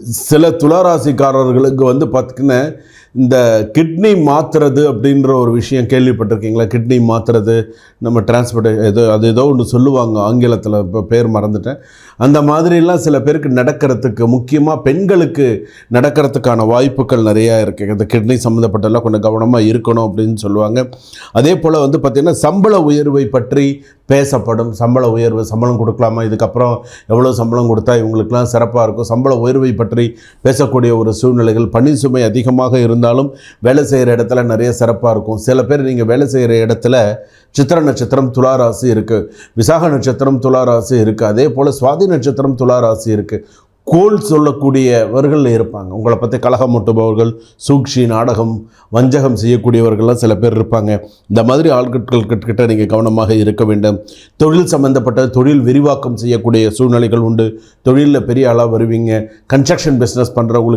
சில துளாராசிக்காரர்களுக்கு வந்து பார்த்திங்கன்னா இந்த கிட்னி மாற்றுறது அப்படின்ற ஒரு விஷயம் கேள்விப்பட்டிருக்கீங்களா? கிட்னி மாற்றுறது நம்ம டிரான்ஸ்போர்ட் ஏதோ அது ஏதோ ஒன்று சொல்லுவாங்க ஆங்கிலத்தில் இப்போ பேர் மறந்துட்டேன். அந்த மாதிரிலாம் சில பேருக்கு நடக்கிறதுக்கு முக்கியமாக பெண்களுக்கு நடக்கிறதுக்கான வாய்ப்புகள் நிறையா இருக்குது இந்த கிட்னி சம்மந்தப்பட்டெல்லாம் கொஞ்சம் கவனமாக இருக்கணும் அப்படின்னு சொல்லுவாங்க. அதே போல் வந்து பார்த்திங்கன்னா சம்பள உயர்வை பற்றி பேசப்படும். சம்பள உயர்வு சம்பளம் கொடுக்கலாமா? இதுக்கப்புறம் எவ்வளோ சம்பளம் கொடுத்தா இவங்களுக்குலாம் சிறப்பாக இருக்கும்? சம்பள உயர்வை பற்றி பேசக்கூடிய ஒரு சூழ்நிலைகள் பணி சுமை அதிகமாக இருந்தாலும் வேலை செய்கிற இடத்துல நிறைய சிறப்பாக இருக்கும். சில பேர் நீங்கள் வேலை செய்கிற இடத்துல சித்திர நட்சத்திரம் துளாராசி இருக்குது விசாக நட்சத்திரம் துளாராசி இருக்குது அதே போல் சுவாதி நட்சத்திரம் துளாராசி இருக்குது கோல் சொல்லக்கூடியவர்கள் இருப்பாங்க. உங்களை பற்றி கலகம் மூட்டுபவர்கள் சூழ்ச்சி நாடகம் வஞ்சகம் செய்யக்கூடியவர்கள்லாம் சில பேர் இருப்பாங்க. இந்த மாதிரி ஆட்கள் கிட்ட நீங்கள் கவனமாக இருக்க வேண்டும். தொழில் சம்மந்தப்பட்ட தொழில் விரிவாக்கம் செய்யக்கூடிய சூழ்நிலைகள் உண்டு. தொழிலில் பெரிய ஆளாக வருவீங்க. கன்ஸ்ட்ரக்ஷன் பிஸ்னஸ் பண்ணுறவங்களுக்கு